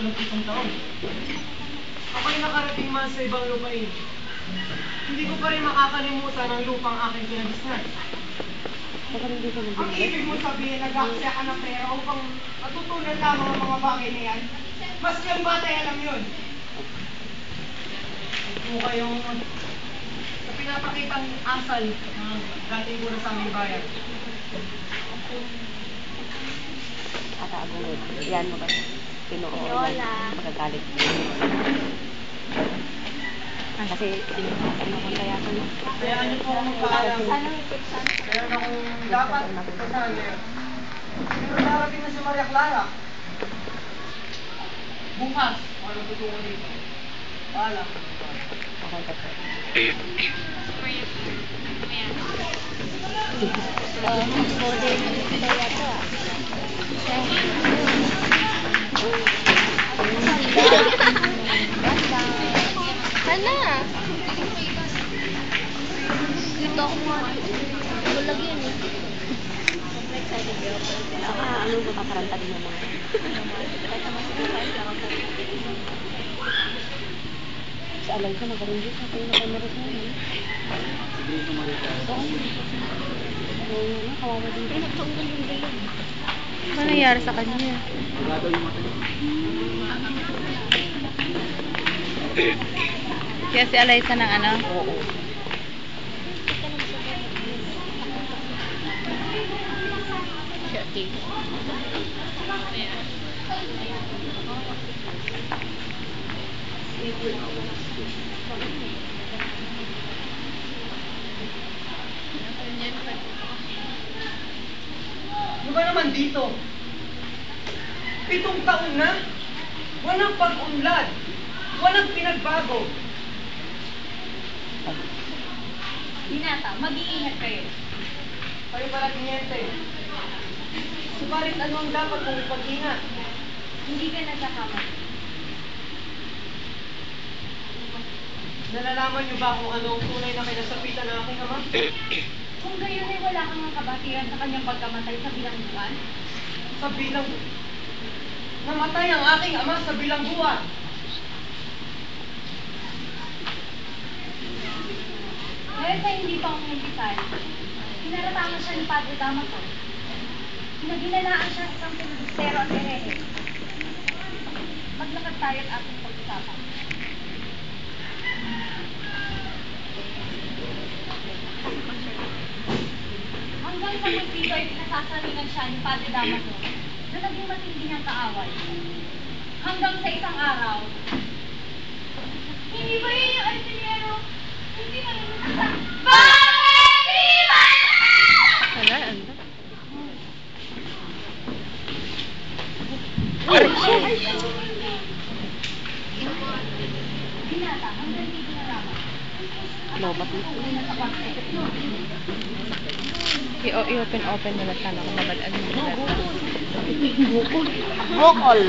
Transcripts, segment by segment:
ng isang taon. Ako'y nakarating man sa ibang lupain. Hindi ko pa rin makakalimutan ang lupang aking pinagisnan. Ang ibig mo sabihin, nag-aaksaya ka ng pera upang matutunan lamang ang mga bagay na yan. Mas yung bata ay alam yun. Huwag kayong sa pinapakitang asal ng dating ko na sa aming bayan. Kakaagulod. Yan mo ba? Lola. Magagalit. Kasi, ano ko kaya ko na. Hayaan niyo po ako magpaalam. Sana may picture. Meron akong dapat puntahan ngayon. Pero darating na si Maria Clara. Bukas, ako tutungo dito. Paalam. Okay, kasi. Uh, modern kaya to ah. Sana. Dito ako mo. Bulag yun eh. Saka, ano ba paparanta din yung mga. Sa alay ko, din sa akin na camera ko. ano? Oo. Oo, ano, kawawa din. Ano nangyari sa kanya? Kaya si Alaysa ng ano? Oo. Shorty. Ano ba naman dito? Pitong taon na? Walang pag-unlad. Walang pinagbago. Binata, mag-iingat kayo. Kayo pala kliyente. Subalit ano ang dapat kong ipag-ingat? Hindi ka nagkakamali. Nalalaman niyo ba kung ano ang tunay na kinasapitan ng aking ama? Kung gayon ay wala kang ang kabatiran sa kanyang pagkamatay sa bilangguan, Sa bilang... Namatay ang aking ama sa bilangguan. dahil sa hindi pa umumpisal, pinaratangan siya ni Padre Damaso. Pinaginalaan siya ng isang pinagistero at erehe. Maglakad tayo at ating pag-usapan. Hanggang sa magpito ay pinasasalingan siya ni Padre Damaso na naging matindi niyang kaaway. Hanggang sa isang araw, hindi ba yun yung alpinero? Hindi ba yun sa... Bakit di ba? Wala, ano? Binata, hanggang di pinaraman. Lobat mo. Tunay na sa kwarto. I- I-open-open mo lang sana kung mabalaan mo nila. Bukol. Bukol.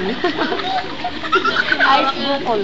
Ice bukol.